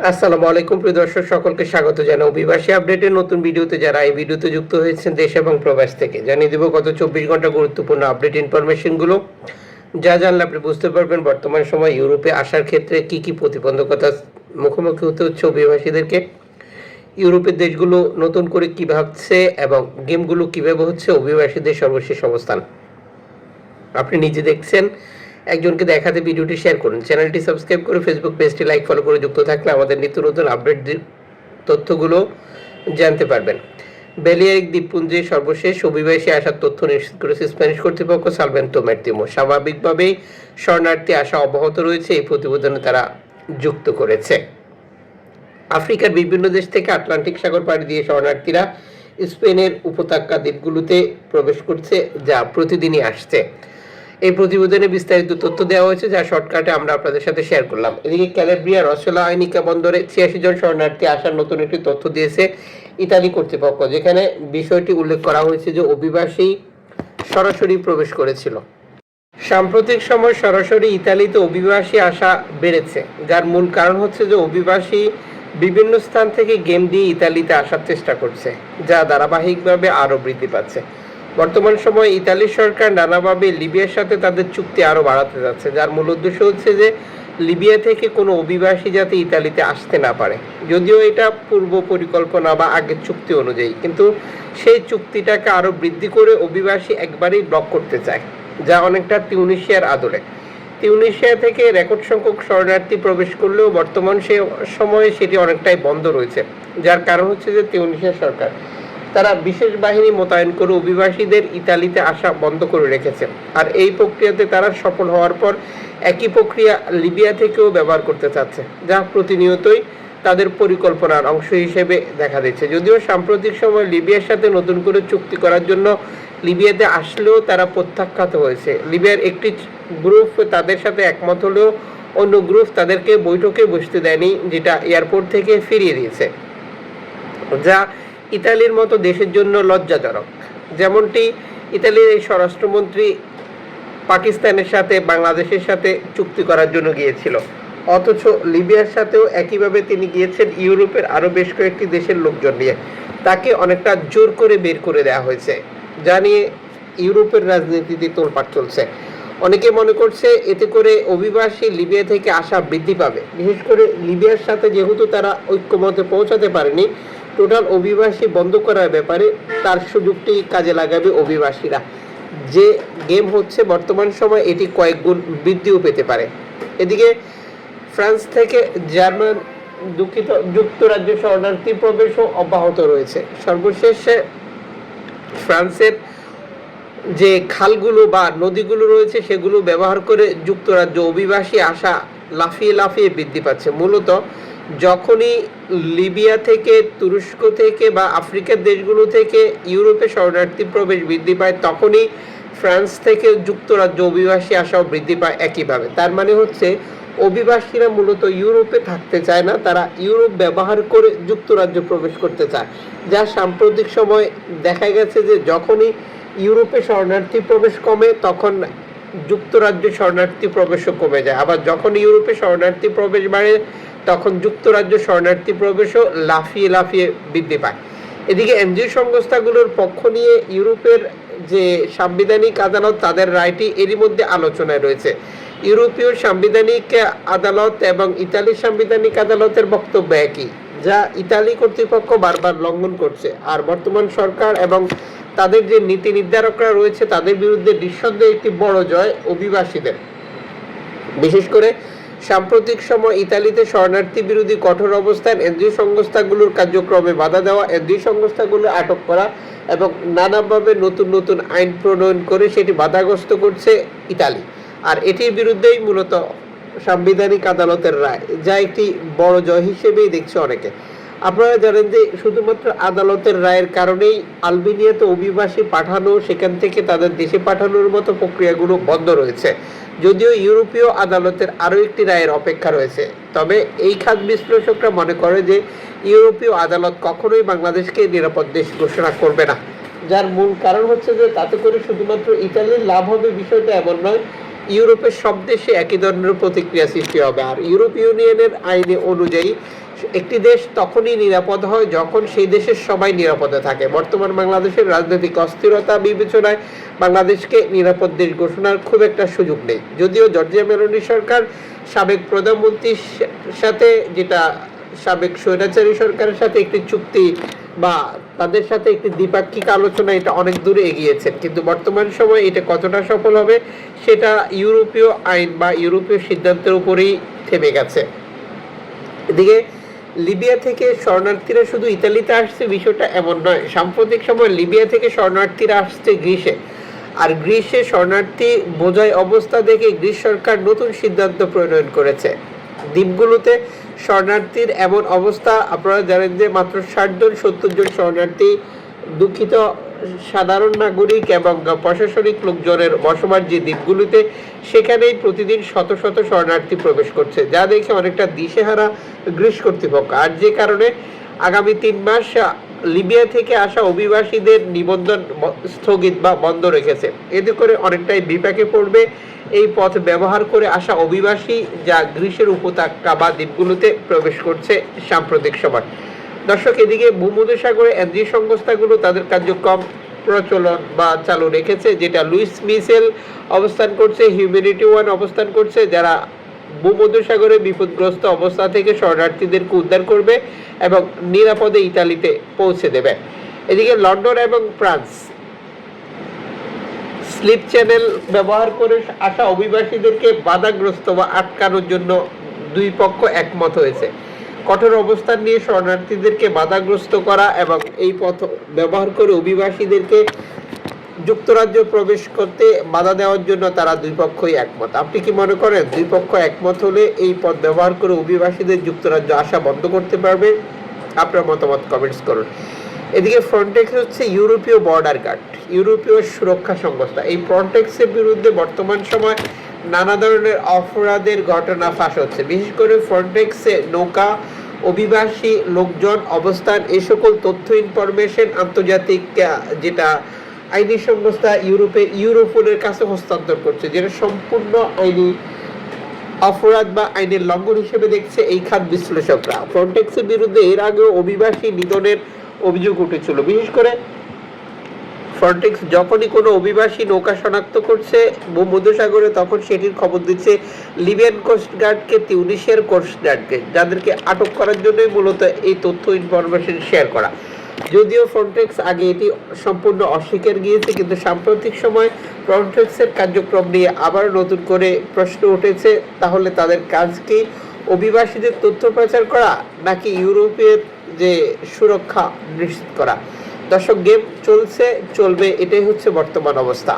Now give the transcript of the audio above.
আসসালামু আলাইকুম, প্রিয় দর্শক, সকলকে স্বাগত জানাই অভিবাসী আপডেটের নতুন ভিডিওতে। যারা এই ভিডিওতে যুক্ত হয়েছেন দেশ এবং প্রবাস থেকে, জানিয়ে দেব গত চব্বিশ ঘণ্টা গুরুত্বপূর্ণ আপডেট ইনফরমেশনগুলো। যা জানলে আপনি বুঝতে পারবেন বর্তমান সময় ইউরোপে আসার ক্ষেত্রে কি কি প্রতিবন্ধকতার মুখোমুখি হতে হচ্ছে অভিবাসীদেরকে। ইউরোপের দেশগুলো নতুন করে কি ভাবছে এবং গেমগুলো কীভাবে হচ্ছে অভিবাসীদের সর্বশেষ অবস্থান। আপনি নিজে দেখছেন একজনকে দেখাতে ভিডিওটি শেয়ার করুন। চ্যানেলটি সাবস্ক্রাইব করে ফেসবুক পেজটি লাইক ফলো করে যুক্ত থাকলে আমাদের নিত্য নতুন আপডেট তথ্যগুলো জানতে পারবেন। বেলিয়ারিক দ্বীপপুঞ্জে সর্বশেষ অভিবাসী আসার তথ্য নিশ্চিত করেছে স্প্যানিশ কর্তৃপক্ষ সালভেন্তো ম্যার্তিমো স্বাভাবিকভাবেই শরণার্থী আসা অব্যাহত রয়েছে, এই প্রতিবেদনে তারা যুক্ত করেছে। আফ্রিকার বিভিন্ন দেশ থেকে আটলান্টিক সাগর পাড়ি দিয়ে শরণার্থীরা স্পেনের উপত্যকা দ্বীপগুলোতে প্রবেশ করছে, যা প্রতিদিনই আসছে। এই প্রতিবেদনে বিস্তারিত তথ্য দেওয়া হয়েছে, যা শর্টকাটে আমরা আপনাদের সাথে শেয়ার করলাম। এদিকে ক্যালেব্রিয়া, রসলা, আইনিকা বন্দরে ছিয়াশি জন শরণার্থী আসার নতুন একটি তথ্য দিয়েছে ইতালি কর্তৃপক্ষ, যেখানে বিষয়টি উল্লেখ করা হয়েছে যে অভিবাসী সরাসরি প্রবেশ করেছিল। সাম্প্রতিক সময় সরাসরি ইতালিতে অভিবাসী আসা বেড়েছে, যার মূল কারণ হচ্ছে যে অভিবাসী বিভিন্ন স্থান থেকে গেম দিয়ে ইতালিতে আসার চেষ্টা করছে, যা ধারাবাহিকভাবে আরও বৃদ্ধি পাচ্ছে। বর্তমান সময়ে ইতালি সরকার নানাভাবে লিবিয়ার সাথে তাদের চুক্তি আরও বাড়াতে যাচ্ছে, যার মূল উদ্দেশ্য হচ্ছে যে লিবিয়া থেকে কোনো অভিবাসী যাতে ইতালিতে আসতে না পারে। যদিও এটা পূর্ব পরিকল্পনা বা আগের চুক্তি অনুযায়ী, কিন্তু সেই চুক্তিটাকে আরও বৃদ্ধি করে অভিবাসী একবারেই ব্লক করতে চায়, যা অনেকটা তিউনিশিয়ার আদলে তিউনিশিয়া থেকে রেকর্ড সংখ্যক শরণার্থী প্রবেশ করলেও বর্তমান সে সময়ে সেটি অনেকটাই বন্ধ রয়েছে, যার কারণ হচ্ছে যে তিউনিশিয়া সরকার তারা বিশেষ বাহিনী মোতায়েন করে অভিবাসীদের ইতালিতে আসা বন্ধ করে রেখেছে। আর এই প্রক্রিয়াতে তারা সফল হওয়ার পর একই প্রক্রিয়া লিবিয়া থেকেও ব্যবহার করতে চাচ্ছে, যা প্রতিনিয়তই তাদের পরিকল্পনার অংশ হিসেবে দেখা দিচ্ছে। যদিও সাম্প্রতিক সময় লিবিয়ার সাথে নতুন করে চুক্তি করার জন্য লিবিয়াতে আসলেও তারা প্রত্যাখ্যাত হয়েছে। লিবিয়ার একটি গ্রুপ তাদের সাথে একমত হলেও অন্য গ্রুপ তাদেরকে বৈঠকে বসতে দেয়নি, যেটা এয়ারপোর্ট থেকে ফিরিয়ে দিয়েছে, যা ইতালির মতো দেশের জন্য লজ্জাজনক। যেমনটি ইতালির এই স্বরাষ্ট্রমন্ত্রী পাকিস্তানের সাথে, বাংলাদেশের সাথে চুক্তি করার জন্য গিয়েছিল। অথচ লিবিয়ার সাথেও একইভাবে তিনি গিয়েছেন ইউরোপের আরও বেশ কয়েকটি দেশের লোকজন নিয়ে। তাকে অনেকটা জোর করে বের করে দেওয়া হয়েছে, যা নিয়ে ইউরোপের রাজনীতিতে তোলপাড় চলছে। অনেকে মনে করছে এতে করে অভিবাসী লিবিয়া থেকে আসা বৃদ্ধি পাবে। বিশেষ করে লিবিয়ার সাথে যেহেতু তারা ঐক্যমতে পৌঁছাতে পারেনি টোটাল অভিবাসী বন্ধ করার ব্যাপারে তার সুযোগটি কাজে লাগাবে অভিবাসীরা। যে গেম হচ্ছে বর্তমান সময় এটি কয়েক গুণ বৃদ্ধিও পেতে পারে। এদিকে ফ্রান্স থেকে জার্মান দুঃখিত যুক্তরাজ্য শরণার্থী প্রবেশও অব্যাহত রয়েছে। সর্বশেষে ফ্রান্সের যে খালগুলো বা নদীগুলো রয়েছে সেগুলো ব্যবহার করে যুক্তরাজ্য অভিবাসী আসা লাফিয়ে লাফিয়ে বৃদ্ধি পাচ্ছে। মূলত যখনই লিবিয়া থেকে, তুরস্ক থেকে বা আফ্রিকার দেশগুলো থেকে ইউরোপে শরণার্থী প্রবেশ বৃদ্ধি পায়, তখনই ফ্রান্স থেকে যুক্তরাজ্য অভিবাসী আসাও বৃদ্ধি পায় একইভাবে। তার মানে হচ্ছে অভিবাসীরা মূলত ইউরোপে থাকতে চায় না, তারা ইউরোপ ব্যবহার করে যুক্তরাজ্য প্রবেশ করতে চায়। যা সাম্প্রতিক সময় দেখা গেছে যে যখনই ইউরোপে শরণার্থী প্রবেশ কমে, তখন যুক্তরাজ্যে শরণার্থী প্রবেশও কমে যায়। আবার যখন ইউরোপে শরণার্থী প্রবেশ বাড়ে তখন যুক্তরাজ্য শরণার্থী প্রবেশও লাফিয়ে লাফিয়ে বৃদ্ধি পায়। এদিকে এনজিও সংস্থাগুলোর পক্ষ নিয়ে ইউরোপের যে সাংবিধানিক আদালত, তাদের রায়টি এরই মধ্যে আলোচনায় রয়েছে। ইউরোপীয় সাংবিধানিক আদালত এবং ইতালির সাংবিধানিক আদালতের বক্তব্য একই, যা ইতালি কর্তৃপক্ষ বারবার লঙ্ঘন করছে। আর বর্তমান সরকার এবং তাদের যে নীতি নির্ধারকরা রয়েছে, তাদের বিরুদ্ধে নিঃসন্দেহে একটি বড় জয় অভিবাসীদের। বিশেষ করে সাম্প্রতিক সময় ইতালিতে শরণার্থী বিরোধী কঠোর অবস্থান, এনজিও সংস্থাগুলোর কার্যক্রমে বাধা দেওয়া, এনজিও সংস্থাগুলো আটক করা এবং নানাভাবে নতুন নতুন আইন প্রণয়ন করে সেটি বাধাগ্রস্ত করছে ইতালি। আর এটির বিরুদ্ধেই মূলত সাংবিধানিক আদালতের রায়, যা একটি বড় জয় হিসেবেই দেখছে অনেকে। আপনারা জানেন যে শুধুমাত্র আদালতের রায়ের কারণেই আলবেনিয়াতে অভিবাসী পাঠানো, সেখান থেকে তাদের দেশে পাঠানোর মতো প্রক্রিয়াগুলো বন্ধ রয়েছে। যদিও ইউরোপীয় আদালতের আরও একটি রায়ের অপেক্ষা রয়েছে। তবে এই খাত বিশ্লেষকরা মনে করে যে ইউরোপীয় আদালত কখনোই বাংলাদেশকে নিরাপদ দেশ ঘোষণা করবে না। যার মূল কারণ হচ্ছে যে তাতে করে শুধুমাত্র ইতালির লাভ হবে বিষয়টা এমন নয়, ইউরোপের সব দেশে একই ধরনের প্রতিক্রিয়া সৃষ্টি হবে। আর ইউরোপ ইউনিয়নের আইনে অনুযায়ী একটি দেশ তখনই নিরাপদ হয় যখন সেই দেশের সবাই নিরাপদে থাকে। বর্তমান বাংলাদেশের রাজনৈতিক অস্থিরতা বিবেচনায় বাংলাদেশকে নিরাপদ দেশ ঘোষণার খুব একটা সুযোগ নেই। যদিও জর্জিয়া মেলোনি সরকার সাবেক প্রধানমন্ত্রীর সাথে যেটা সাবেক স্বৈরাচারী সরকারের সাথে একটি চুক্তি বা তাদের সাথে একটি দ্বিপাক্ষিক আলোচনা, এটা অনেক দূরে এগিয়েছেন। কিন্তু বর্তমান সময়ে এটা কতটা সফল হবে সেটা ইউরোপীয় আইন বা ইউরোপীয় সিদ্ধান্তের উপরেই থেমে গেছে। এদিকে লিবিয়া থেকে শরণার্থীরা শুধু ইতালিতে আসছে, বিষয়টা এমন নয়। সাম্প্রতিক সময় লিবিয়া থেকে শরণার্থীরা আসছে গ্রিসে। আর গ্রিসে শরণার্থী বোঝায় অবস্থা দেখে গ্রিস সরকার নতুন সিদ্ধান্ত প্রণয়ন করেছে। দ্বীপগুলোতে শরণার্থীর এমন অবস্থা, আপনারা জানেন যে মাত্র ষাট জন, সত্তর জন শরণার্থী দুঃখিত সাধারণ নাগরিক এবং প্রশাসনিক লোকজনের বসবাস যে দ্বীপগুলোতে, সেখানেই প্রতিদিন শত শত শরণার্থী প্রবেশ করছে, যা দেখে অনেকটা দিশেহারা গ্রিস কর্তৃপক্ষ। আর যে কারণে আগামী তিন মাস লিবিয়া থেকে আসা অভিবাসীদের নিবন্ধন স্থগিত বা বন্ধ রেখেছে। এতে করে অনেকটাই বিপাকে পড়বে এই পথ ব্যবহার করে আসা অভিবাসী, যা গ্রীষ্মের উপত্যকা বা দ্বীপগুলোতে প্রবেশ করছে সাম্প্রতিক সময়। দর্শক, এদিকে ভূমধ্যসাগরে এনজিও সংস্থাগুলো তাদের কার্যক্রম প্রচলন বা চালু রেখেছে, যেটা লুইস মিসেল অবস্থান করছে, হিউম্যানিটি ওয়ান অবস্থান করছে, যারা ভূমধ্যসাগরে বিপদগ্রস্ত অবস্থা থেকে শরণার্থীদেরকে উদ্ধার করবে এবং নিরাপদে ইতালিতে পৌঁছে দেবে। এদিকে লন্ডন এবং ফ্রান্স, স্লিপ চ্যানেল ব্যবহার করে আসা অভিবাসীদেরকে বাধাগ্রস্ত বা আটকানোর জন্য দুই পক্ষ একমত হয়েছে। কঠোর অবস্থান নিয়ে শরণার্থীদেরকে বাধাগ্রস্ত করা এবং এই পথ ব্যবহার করে অভিবাসীদেরকে যুক্তরাজ্য প্রবেশ করতে বাধা দেওয়ার জন্য তারা দুই পক্ষই একমত। আপনি কি মনে করেন দুই পক্ষ একমত হলে এই পথ ব্যবহার করে অভিবাসীদের যুক্তরাজ্য আসা বন্ধ করতে পারবে? আপনার মতামত কমেন্টস করুন। এদিকে ফ্রন্টেক্স হচ্ছে ইউরোপীয় বর্ডার গার্ড, ইউরোপীয় সুরক্ষা সংস্থা। এই ফ্রন্টেক্সের বিরুদ্ধে বর্তমান সময় নানা ধরনের অপরাধের ঘটনা ফাঁস হচ্ছে। বিশেষ করে ফ্রন্টেক্সে নৌকা, অভিবাসী লোকজন, অবস্থান এই সকল তথ্য ইনফরমেশন আন্তর্জাতিক যেটা আইনি সংস্থা ইউরোপে ইউরোপোলের কাছে হস্তান্তর করছে, যেটা সম্পূর্ণ আইনি অপরাধ বা আইনের লঙ্ঘন হিসেবে দেখছে এই খাত বিশ্লেষকরা। ফ্রন্টেক্সের বিরুদ্ধে এর আগেও অভিবাসী নিধনের অভিযোগ উঠেছিল। বিশেষ করে ফ্রন্টেক্স যখনই কোনো অভিবাসী নৌকা শনাক্ত করছে ভূমধ্যসাগরে তখন সেটির খবর দিচ্ছে লিবিয়ান কোস্টগার্ডকে তিউনিশিয়ার কোস্টগার্ডকে যাদেরকে আটক করার জন্যই মূলত এই তথ্য ইনফরমেশন শেয়ার করা। যদিও ফ্রন্টেক্স আগে এটি সম্পূর্ণ অস্বীকার গিয়েছে, কিন্তু সাম্প্রতিক সময় ফ্রন্টেক্সের কার্যক্রম নিয়ে আবার নতুন করে প্রশ্ন উঠেছে, তাহলে তাদের কাজ কি? অভিবাসীদের তথ্য প্রচার করা নাকি ইউরোপের যে সুরক্ষা নিশ্চিত করা? দর্শক গেম চলছে চলবে এটাই হচ্ছে বর্তমান অবস্থা।